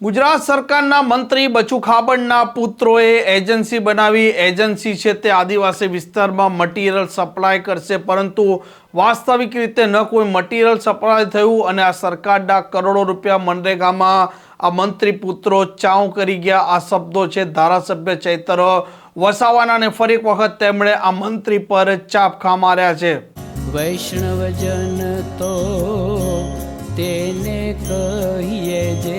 ગુજરાત સરકારના મંત્રી બચુ ખાબડના પુત્રોએ એજન્સી બનાવી. એજન્સી છે તે આદિવાસી વિસ્તારમાં મટીરિયલ સપ્લાય કરશે, પરંતુ વાસ્તવિક રીતે ન કોઈ મટીરિયલ સપ્લાય થયું અને આ સરકારના કરોડો રૂપિયા મનરેગામાં આ મંત્રી પુત્રો ચાઉ કરી ગયા. આ શબ્દો છે ધારાસભ્ય ચૈતર વસાવાના અને ફરી એક વખત તેમણે આ મંત્રી પર ચાપખા માર્યા છે. વૈષ્ણવજન તો તેને કહીએ જે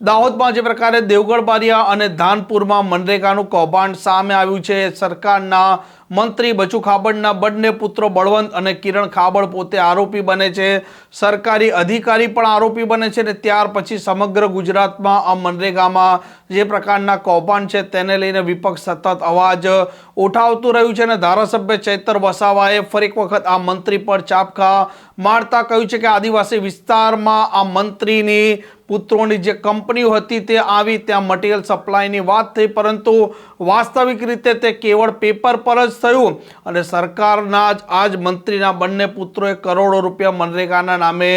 દાહોદમાં જે પ્રકારે દેવગઢ બારિયા અને ધાનપુરમાં મનરેગાનું કૌભાંડ સામે આવ્યું છે, સરકારના મંત્રી બચુ ખાબડના બંને પુત્રો બળવંત અને કિરણ ખાબડ પોતે આરોપી બને છે. સરકારી અધિકારી પણ આરોપી બને છે અને ત્યાર પછી સમગ્ર ગુજરાતમાં આ મનરેગામાં જે પ્રકારના કૌભાંડ છે તેને લઈને વિપક્ષ સતત અવાજ ઉઠાવતું રહ્યું છે અને ધારાસભ્ય ચૈતર વસાવાએ ફરી એક વખત આ મંત્રી પર ચાપખા મારતા કહ્યું છે કે આદિવાસી વિસ્તારમાં આ મંત્રીની પુત્રોની જે કંપનીઓ હતી તે આવી ત્યાં મટીરિયલ સપ્લાયની વાત થઈ, પરંતુ વાસ્તવિક રીતે તે કેવળ પેપર પર જ થયું અને સરકારના જ આ જ મંત્રીના બંને પુત્રોએ કરોડો રૂપિયા મનરેગાના નામે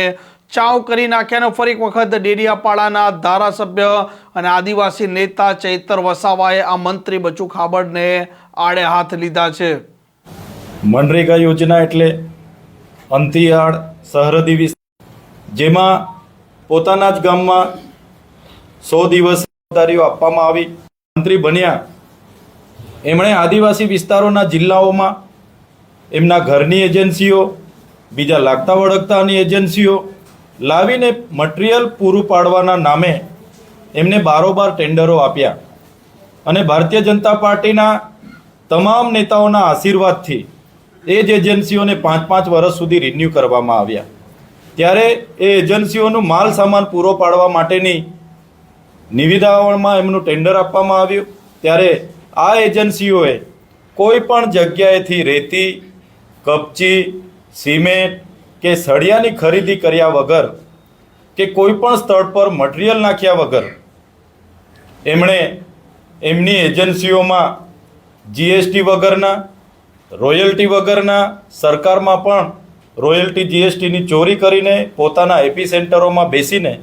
ચાવ કરી નાખ્યાનો ફરી એક વખત ડેડિયાપાડાના ધારાસભ્ય અને આદિવાસી નેતા ચૈતર વસાવાએ આ મંત્રી બચુ ખાબડને આડે હાથ લીધા છે. મનરેગા યોજના એટલે અંતિયાળ, સરહદી વિસ્તાર, જેમાં પોતાના જ ગામમાં સો દિવસ જવાબદારીઓ આપવામાં આવી, મંત્રી બન્યા. એમણે આદિવાસી વિસ્તારોના જિલ્લાઓમાં એમના ઘરની એજન્સીઓ, બીજા લાગતા વળગતાની એજન્સીઓ લાવીને મટીરિયલ પૂરું પાડવાના નામે એમને બારોબાર ટેન્ડરો આપ્યા. અને ભારતીય જનતા પાર્ટીના તમામ નેતાઓના આશીર્વાદથી એ જ એજન્સીઓને પાંચ પાંચ વર્ષ સુધી રિન્યૂ કરવામાં આવ્યા. ત્યારે એ એજન્સીઓનું માલ સામાન પૂરો પાડવા માટેની નિવિદાઓમાં એમનું ટેન્ડર આપવામાં આવ્યું. ત્યારે આ એજન્સીઓએ કોઈ પણ જગ્યાએથી રેતી, કપચી, સિમેન્ટ કે સળિયાની ખરીદી કર્યા વગર કે કોઈ પણ સ્થળ પર મટીરિયલ નાખ્યા વગર એમણે એમની એજન્સીઓમાં જીએસટી વગરના રોયલ્ટી વગરના, સરકારમાં પણ રોયલ્ટી જીએસટીની ચોરી કરીને પોતાના એપી સેન્ટરોમાં બેસીને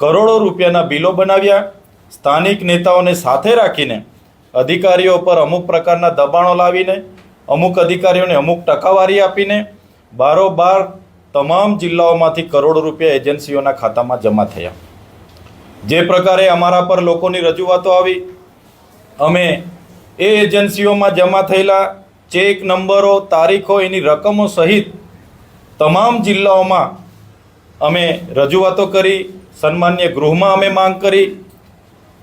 કરોડો રૂપિયાના બિલો બનાવ્યા. સ્થાનિક નેતાઓને સાથે રાખીને અધિકારીઓ પર અમુક પ્રકારના દબાણો લાવીને, અમુક અધિકારીઓને અમુક ટકાવારી આપીને બારોબાર તમામ જિલ્લાઓમાંથી કરોડો રૂપિયા એજન્સીઓના ખાતામાં જમા થયા. જે પ્રકારે અમારા પર લોકોની રજૂઆતો આવી. અમે એ એજન્સીઓમાં જમા થયેલા ચેક નંબરો, તારીખો, એની રકમો સહિત તમામ જિલ્લાઓમાં અમે રજૂઆતો કરી, સન્માન્ય ગૃહમાં અમે માંગ કરી.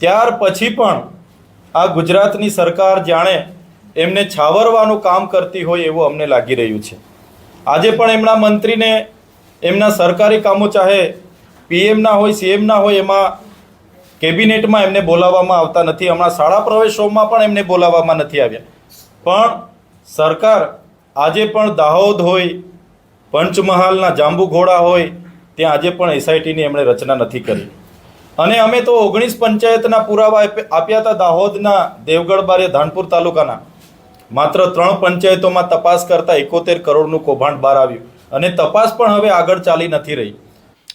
ત્યાર પછી પણ આ ગુજરાતની સરકાર જાણે એમને છાવરવાનું કામ કરતી હોય એવું અમને લાગી રહ્યું છે. આજે પણ એમના મંત્રીને એમના સરકારી કામો ચાહે પીએમના હોય સીએમના હોય એમાં કેબિનેટમાં એમને બોલાવવામાં આવતા નથી. હમણાં શાળા પ્રવેશોમાં પણ એમને બોલાવવામાં નથી આવ્યા. પણ સરકાર આજે પણ દાહોદ હોય પંચમહાલના જાંબુઘોડા હોય, ત્યાં આજે પણ એસઆઈટીની એમણે રચના નથી કરી. અને અમે તો ઓગણીસ પંચાયતના પુરાવા આપ્યા હતા દાહોદના દેવગઢ બારે ધાનપુર તાલુકાના. માત્ર ત્રણ પંચાયતોમાં તપાસ કરતા એકોતેર કરોડનું કૌભાંડ બહાર આવ્યું. અને તપાસ પણ હવે આગળ ચાલી નથી રહી.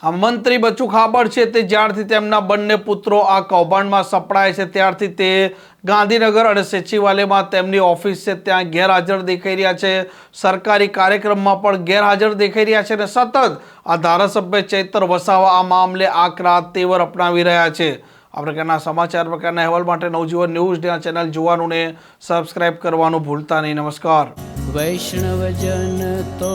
આ મંત્રી બચુ ખાબડ છે તે જ્યારથી તેમના બંને પુત્રો આ કૌભાંડમાં સપડાય છે, ત્યારથી તે ગાંધીનગર અને સચિવાલયમાં તેમની ઓફિસ છે, ત્યાં ગેરહાજર દેખાઈ રહ્યા છે. સરકારી કાર્યક્રમમાં પણ ગેરહાજર દેખાઈ રહ્યા છે અને સતત આ ધારાસભ્ય ચૈતર વસાવા આ મામલે આકરા તેવર અપનાવી રહ્યા છે. આ પ્રકારના સમાચાર પ્રકારના અહેવાલ માટે નવજીવન ન્યૂઝ ચેનલ જોવાનું ને સબસ્ક્રાઇબ કરવાનું ભૂલતા નહીં. નમસ્કાર. વૈષ્ણવજન તો